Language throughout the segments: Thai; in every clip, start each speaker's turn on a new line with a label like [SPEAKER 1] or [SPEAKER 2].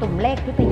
[SPEAKER 1] ตุ่มเลขพิท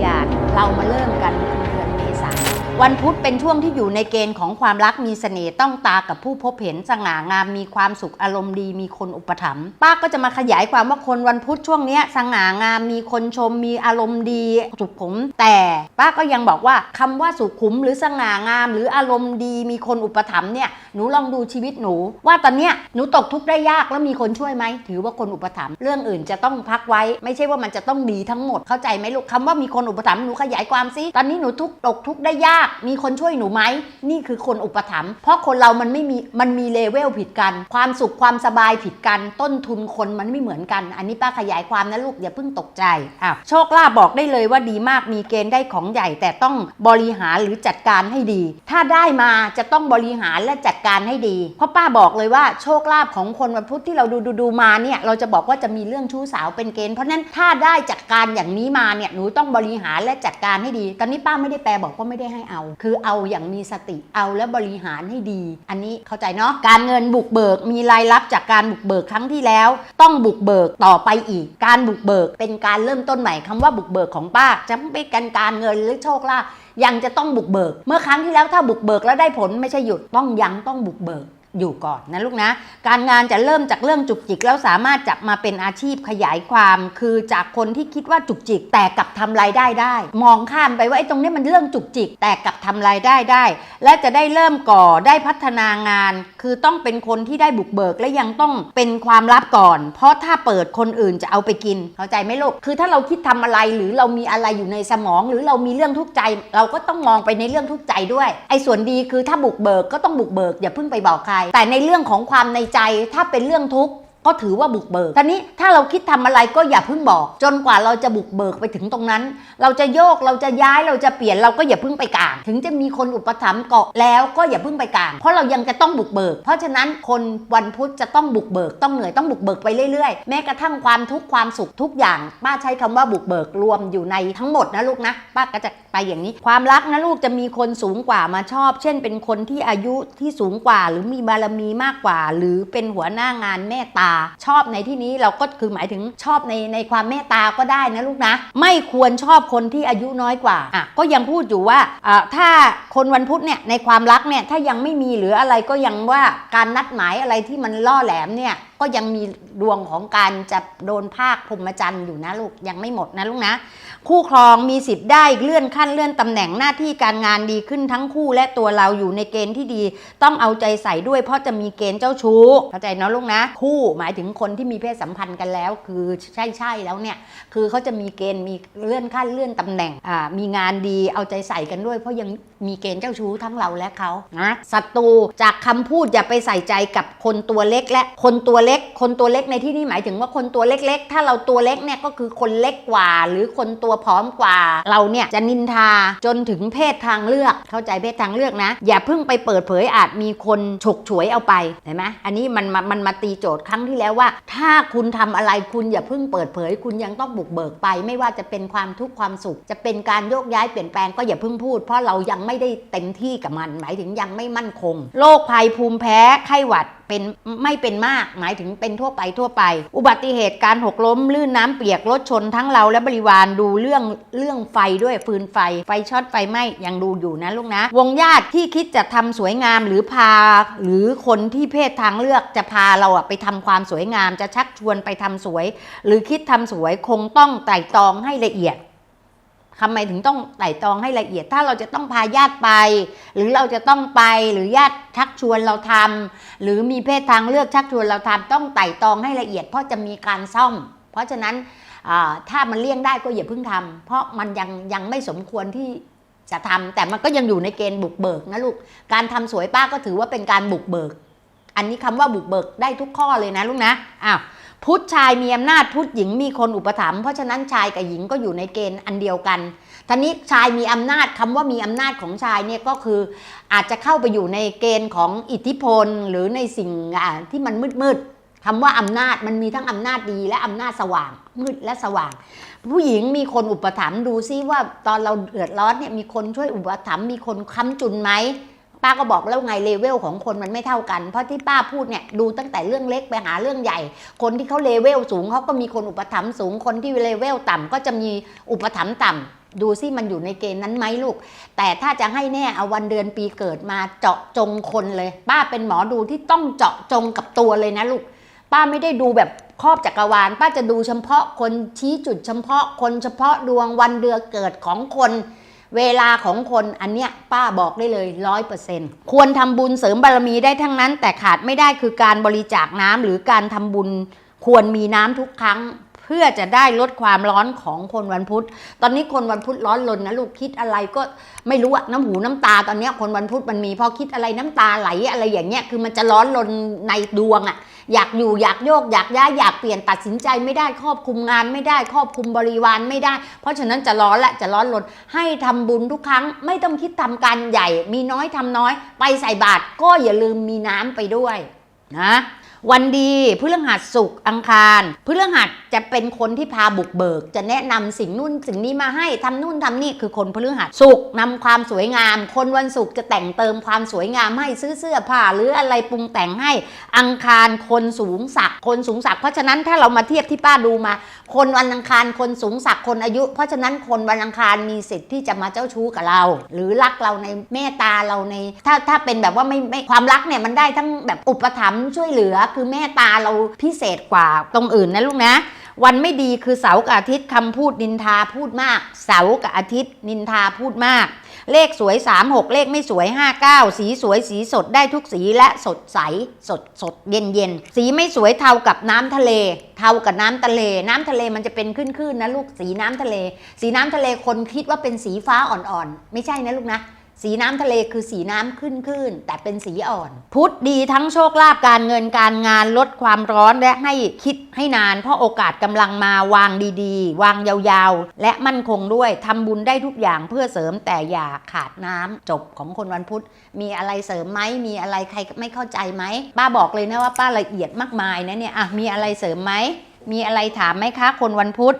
[SPEAKER 1] วันพุธเป็นช่วงที่อยู่ในเกณฑ์ของความรักมีเสน่ห์ต้องตากับผู้พบเห็นสง่างามมีความสุขอารมณ์ดีมีคนอุปถัมภ์ป้าก็จะมาขยายความว่าคนวันพุธช่วงนี้สง่างามมีคนชมมีอารมณ์ดีสุขุม แต่ป้าก็ยังบอกว่าคำว่าสุขุมหรือสง่างาม หรืออารมณ์ดีมีคนอุปถัมภ์เนี่ยหนูลองดูชีวิตหนู ว่าตอนเนี้ยหนูตกทุกข์ได้ยากแล้วมีคนช่วยไหมถือว่าคนอุปถัมภ์เรื่องอื่นจะต้องพักไว้ ไม่ใช่ว่ามันจะต้องดีทั้งหมดเข้าใจไหมลูกคำว่ามีคนอุปถัมภ์หนูขยายความซิตอนนี้หนูทุกตกทุกข์ได้ยากมีคนช่วยหนูไหมนี่คือคนอุปถัมภ์เพราะคนเรามันไม่มีมันมีเลเวลผิดกัน ความสุขความสบายผิดกัน ต้นทุนคนมันไม่เหมือนกัน อันนี้ป้าขยายความนะลูกอย่าเพิ่งตกใจอ้าวโชคลาภบอกได้เลยว่าดีมากมีเกณฑ์ได้ของใหญ่ แต่ต้องบริหารหรือจัดการให้ดี ถ้าได้มาจะต้องบริหารและจัดการให้ดี เพราะป้าบอกเลยว่าโชคลาภของคนวันพุธที่เราดูดูดูมาเนี่ยเราจะบอกว่าจะมีเรื่องชู้สาวเป็นเกณฑ์เพราะฉะนั้นถ้าได้จัดการอย่างนี้มาเนี่ยหนูต้องบริหารและจัดการให้ดี ตอนนี้ป้าไม่ได้แปลบอกว่าไม่ได้ให้เอาคือเอาอย่างมีสติเอาและบริหารให้ดี อันนี้เข้าใจเนาะการเงินบุกเบิกมีรายรับจากการบุกเบิกครั้งที่แล้ว ต้องบุกเบิกต่อไปอีก การบุกเบิกเป็นการเริ่มต้นใหม่คำว่าบุกเบิกของป้าจะไม่เป็นการการเงินหรือโชคลาภยังจะต้องบุกเบิก เมื่อครั้งที่แล้วถ้าบุกเบิกแล้วได้ผลไม่ใช่หยุดต้องยังต้องบุกเบิก อยู่ก่อนนะลูกนะ การงานจะเริ่มจากเรื่องจุกจิกแล้วสามารถจับมาเป็นอาชีพขยายความ คือจากคนที่คิดว่าจุกจิก แต่กลับทำรายได้ได้ มองข้ามไปว่าไอ้ตรงนี้มันเรื่องจุกจิก แต่กลับทำรายได้ได้ และจะได้เริ่มก่อได้พัฒนางาน คือต้องเป็นคนที่ได้บุกเบิกและยังต้องเป็นความลับก่อน เพราะถ้าเปิดคนอื่นจะเอาไปกินเข้าใจไหมลูกคือถ้าเราคิดทำอะไรหรือเรามีอะไรอยู่ในสมอง หรือเรามีเรื่องทุกข์ใจ เราก็ต้องมองไปในเรื่องทุกข์ใจด้วยไอ้ส่วนดีคือถ้าบุกเบิกก็ต้องบุกเบิกอย่าเพิ่งไปบอกใครแต่ในเรื่องของความในใจถ้าเป็นเรื่องทุกข์ก็ถือว่าบุกเบิกทีนี้ถ้าเราคิดทำอะไรก็อย่าเพิ่งบอก จนกว่าเราจะบุกเบิกไปถึงตรงนั้น เราจะโยก เราจะย้าย เราจะเปลี่ยน เราก็อย่าเพิ่งไปกลาง ถึงจะมีคนอุปถัมภ์เกาะแล้วก็อย่าเพิ่งไปกลาง เพราะเรายังจะต้องบุกเบิก เพราะฉะนั้นคนวันพุธจะต้องบุกเบิก ต้องเหนื่อย ต้องบุกเบิกไปเรื่อยๆ แม้กระทั่งความทุกข์ความสุขทุกอย่าง ป้าใช้คำว่าบุกเบิกรวมอยู่ในทั้งหมดนะลูกนะ ป้าก็จะ ไปอย่างนี้ ความรักนะลูกจะมีคนสูงกว่ามาชอบ เช่น เป็นคนที่อายุที่สูงกว่า หรือมีบารมีมากกว่า หรือเป็นหัวหน้างานเมตตา ชอบในที่นี้เราก็คือหมายถึงชอบในในความเมตตาก็ได้นะลูกนะ ไม่ควรชอบคนที่อายุน้อยกว่าอะก็ยังพูดอยู่ว่าอะถ้าคนวันพุธเนี่ยในความรักเนี่ยถ้ายังไม่มีหรืออะไรก็ยังว่าการนัดหมายอะไรที่มันล่อแหลมเนี่ยก็ยังมีดวงของการจะโดนภาคพรหมจรรย์อยู่นะลูกยังไม่หมดนะลูกนะ คู่ครองมีสิทธิ์ได้เลื่อนขั้นเลื่อนตำแหน่งหน้าที่การงานดีขึ้นทั้งคู่และตัวเราอยู่ในเกณฑ์ที่ดี ต้องเอาใจใส่ด้วยเพราะจะมีเกณฑ์เจ้าชู้เข้าใจเนาะลูกนะ คู่หมายถึงคนที่มีเพศสัมพันธ์กันแล้ว คือใช่ใช่แล้วเนี่ยคือเขาจะมีเกณฑ์มีเลื่อนขั้นเลื่อนตำแหน่งอ่ามีงานดีเอาใจใส่กันด้วย เพราะยังมีเกณฑ์เจ้าชู้ทั้งเราและเขานะศัตรูจากคำพูดอย่าไปใส่ใจกับคนตัวเล็กและคนตัวเล็ก คนตัวเล็กในที่นี้หมายถึงว่าคนตัวเล็ก ๆ ถ้าเราตัวเล็กเนี่ยก็คือคนเล็กกว่าหรือคนตัวผอมกว่า เราเนี่ยจะนินทาจนถึงเพศทางเลือกเข้าใจเพศทางเลือกนะ อย่าเพิ่งไปเปิดเผยอาจมีคนฉกฉวยเอาไปเห็นไหมอันนี้มันมามันมาตีโจทย์ครั้งที่แล้วว่า ถ้าคุณทำอะไรคุณอย่าเพิ่งเปิดเผย คุณยังต้องบุกเบิกไป ไม่ว่าจะเป็นความทุกข์ความสุข จะเป็นการโยกย้ายเปลี่ยนแปลงก็อย่าเพิ่งพูด เพราะเรายังไม่ได้เต็มที่กับมัน หมายถึงยังไม่มั่นคงโรคภัยภูมิแพ้ไข้หวัดเป็นไม่เป็นมากหมายถึงเป็นทั่วไปทั่วไป อุบัติเหตุการหกล้ม ลื่นน้ำเปียกรถชนทั้งเราและบริวารดูเรื่องเรื่องไฟด้วยฟืนไฟ ไฟช็อตไฟไหม้ยังดูอยู่นะลูกนะ วงญาติที่คิดจะทำสวยงามหรือพา หรือคนที่เพศทางเลือกจะพาเราอะไปทำความสวยงาม จะชักชวนไปทำสวย หรือคิดทำสวยคงต้องไต่ตองให้ละเอียด ทำไมถึงต้องไต่ตรองให้ละเอียด ถ้าเราจะต้องพาญาติไป หรือเราจะต้องไปหรือญาติชักชวนเราทำหรือมีเพศทางเลือกชักชวนเราทำต้องไต่ตรองให้ละเอียด เพราะจะมีการซ่อม เพราะฉะนั้นถ้ามันเลี่ยงได้ก็อย่าเพิ่งทำเพราะมันยังยังไม่สมควรที่จะทำแต่มันก็ยังอยู่ในเกณฑ์บุกเบิกนะลูกการทำสวยป้าก็ถือว่าเป็นการบุกเบิก อันนี้คำว่าบุกเบิกได้ทุกข้อเลยนะลูกนะอ้าว พุทธชายมีอำนาจพุทธหญิงมีคนอุปถัมภ์เพราะฉะนั้นชายกับหญิงก็อยู่ในเกณฑ์อันเดียวกันทีนี้ชายมีอำนาจคำว่ามีอำนาจของชายเนี่ยก็คืออาจจะเข้าไปอยู่ในเกณฑ์ของอิทธิพล หรือในสิ่งอ่าที่มันมืดๆคำว่าอำนาจมันมีทั้งอำนาจดีและอำนาจสว่าง มืดและสว่าง ผู้หญิงมีคนอุปถัมภ์ดูซิว่าตอนเราเดือดร้อนเนี่ยมีคนช่วยอุปถัมภ์มีคนค้ำจุนไหม ป้าก็บอกแล้วไงเลเวลของคนมันไม่เท่ากัน เพราะที่ป้าพูดเนี่ยดูตั้งแต่เรื่องเล็กไปหาเรื่องใหญ่ คนที่เขาเลเวลสูงเขาก็มีคนอุปถัมภ์สูงคนที่เลเวลต่ำก็จะมีอุปถัมภ์ต่ำดูซิมันอยู่ในเกณฑ์นั้นไหมลูก แต่ถ้าจะให้แน่เอาวันเดือนปีเกิดมาเจาะจงคนเลย ป้าเป็นหมอดูที่ต้องเจาะจงกับตัวเลยนะลูก ป้าไม่ได้ดูแบบครอบจักรวาล ป้าจะดูเฉพาะคนชี้จุดเฉพาะคนเฉพาะดวงวันเดือนเกิดของคน เวลาของคนอันเนี้ยป้าบอกได้เลยร้อยเปอร์เซ็นต์ควรทำบุญเสริมบารมีได้ทั้งนั้น แต่ขาดไม่ได้คือการบริจาคน้ำหรือการทำบุญควรมีน้ำทุกครั้ง เพื่อจะได้ลดความร้อนของคนวันพุธ ตอนนี้คนวันพุธร้อนรนนะลูกคิดอะไรก็ไม่รู้อะน้ำหูน้ำตาตอนนี้คนวันพุธมันมีพอคิดอะไรน้ำตาไหลอะไรอย่างเงี้ยคือมันจะร้อนรนในดวงอะอยากอยู่อยากโยกอยากย้ายอยากเปลี่ยนตัดสินใจไม่ได้ครอบคุมงานไม่ได้ครอบคุมบริวารไม่ได้ เพราะฉะนั้นจะร้อนละจะร้อนรนให้ทำบุญทุกครั้ง ไม่ต้องคิดทำการใหญ่ มีน้อยทำน้อย ไปใส่บาตรก็อย่าลืมมีน้ำไปด้วยนะ วันดีพฤหัสสุกอังคารพฤหัสจะเป็นคนที่พาบุกเบิก จะแนะนำสิ่งนู่นสิ่งนี้มาให้ทำนู่นทำนี่คือคนพฤหัสสุกร์นำความสวยงาม คนวันศุกร์จะแต่งเติมความสวยงามให้ซื้อเสื้อผ้าหรืออะไรปรุงแต่งให้อังคารคนสูงศักดิ์คนสูงศักดิ์เพราะฉะนั้นถ้าเรามาเทียบที่ป้าดูมา คนวันอังคารคนสูงศักดิ์คนอายุ เพราะฉะนั้นคนวันอังคารมีสิทธิ์ที่จะมาเจ้าชู้กับเรา หรือรักเราในเมตตาเราใน ถ้าถ้าเป็นแบบว่าไม่ไม่ความรักเนี่ยมันได้ทั้งแบบอุปถัมภ์ช่วยเหลือคือเมตตาเราพิเศษกว่าตรงอื่นนะลูกนะ วันไม่ดีคือเสาร์กับอาทิตย์คำพูดนินทาพูดมาก เสาร์กับอาทิตย์นินทาพูดมาก เลขสวย 3 6 เลขไม่สวย 5 9 สีสวยสีสดได้ทุกสีและสดใสสดสดเย็นเย็นสีไม่สวยเทากับน้ำทะเล เทากับน้ำทะเล น้ำทะเลมันจะเป็นขึ้นๆนะลูกสีน้ำทะเล สีน้ำทะเลคนคิดว่าเป็นสีฟ้าอ่อนๆไม่ใช่นะลูกนะ สีน้ำทะเลคือสีน้ำขึ้นๆแต่เป็นสีอ่อน พุธดีทั้งโชคลาภการเงินการงานลดความร้อนและให้คิดให้นาน เพราะโอกาสกำลังมาวางดีๆ วางยาวๆ และมั่นคงด้วยทำบุญได้ทุกอย่างเพื่อเสริมแต่อย่าขาดน้ำจบของคนวันพุธ มีอะไรเสริมไหมมีอะไรใครไม่เข้าใจไหมป้าบอกเลยนะว่าป้าละเอียดมากมายนะเนี่ยอะมีอะไรเสริมไหมมีอะไรถามไหมคะ คนวันพุธ